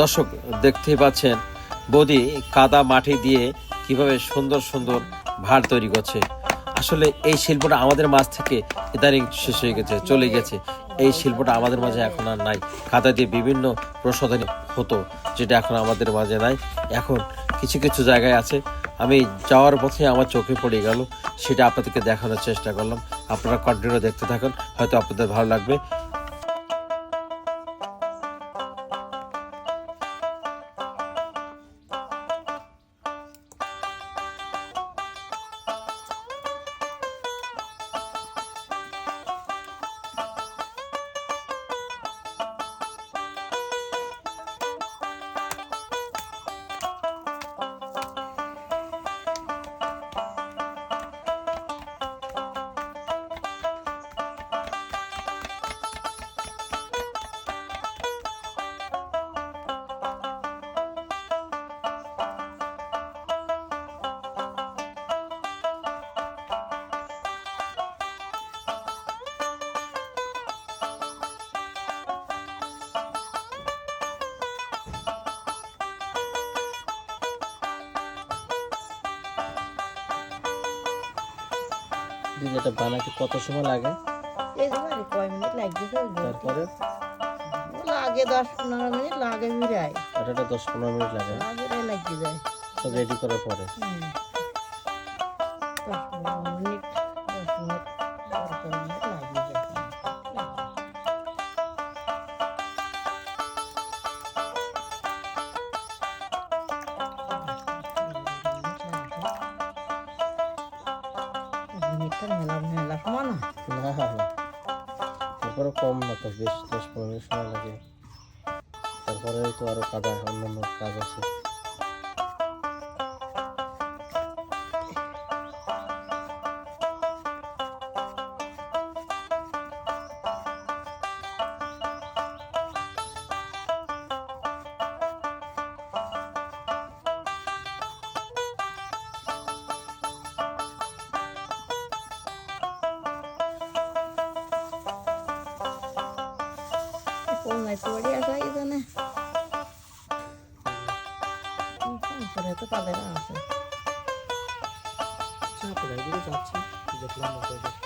দর্শক দেখতেই পাচ্ছেন, বৌদি কাদা মাটি দিয়ে কীভাবে সুন্দর সুন্দর ভার তৈরি করছে। আসলে এই শিল্পটা আমাদের মাঝ থেকে ইদানিং শেষ হয়ে গেছে, চলে গেছে। এই শিল্পটা আমাদের মাঝে এখন আর নাই। কাদা দিয়ে বিভিন্ন প্রসাধনী হতো, যেটা এখন আমাদের মাঝে নাই। এখন কিছু কিছু জায়গায় আছে। আমি যাওয়ার পথে আমার চোখে পড়ে গেল, সেটা আপনাদেরকে দেখানোর চেষ্টা করলাম। আপনারা কন্টিনিউ দেখতে থাকুন, হয়তো আপনাদের ভালো লাগবে। এটা বানাতে কত সময় লাগে? কয় মিনিট লাগছে তারপরে? লাগে দশ পনেরো মিনিট লাগে মিরায়। এটা দশ পনেরো মিনিট লাগে। লাগে লাগি যায় সব রেডি করার পরে। দশ পনেরো মিনিট মিনিটটা মেলা মেলা সমান না তারপরে কম না তো, বেশ দশ পনেরো সময় লাগে। তারপরে তো আরও কাদা অন্যান্য কাজ আছে। তো বাড়ি আসা জানে করে তো তাদের আছে আচ্ছা, যাচ্ছি দেখলাম